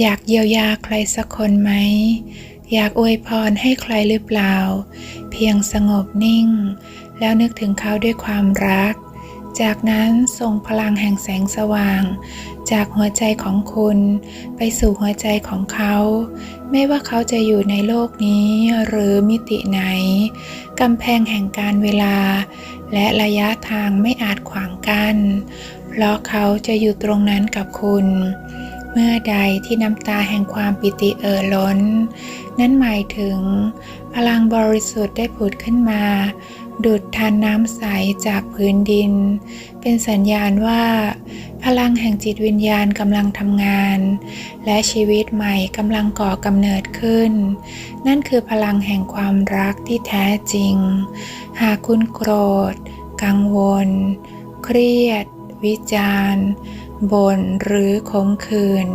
อยากเยียวยาใครสักคนไหม อยากอวยพรให้ใครหรือเปล่า เพียงสงบนิ่ง แล้วนึกถึงเขาด้วยความรัก จากนั้นส่งพลังแห่งแสงสว่าง จากหัวใจของคุณ ไปสู่หัวใจของเขา ไม่ว่าเขาจะอยู่ในโลกนี้หรือมิติไหนกำแพงแห่งการเวลา และระยะทางไม่อาจขวางกัน้นเพราะเขาจะอยู่ตรงนั้นกับคุณ มื่อใดที่น้ำตาแห่งความปิติเอ่อล้น นั่นหมายถึง พลังบริสุทธิ์ได้ผุดขึ้นมา ดูดทานน้ำใสจากพื้นดิน เป็นสัญญาณว่า พลังแห่งจิตวิญญาณกำลังทำงาน และชีวิตใหม่กำลังก่อกำเนิดขึ้น นั่นคือพลังแห่งความรักที่แท้จริง หากคุณโกรธ กังวล เครียด วิจารณ์ บ่นหรือขมขืน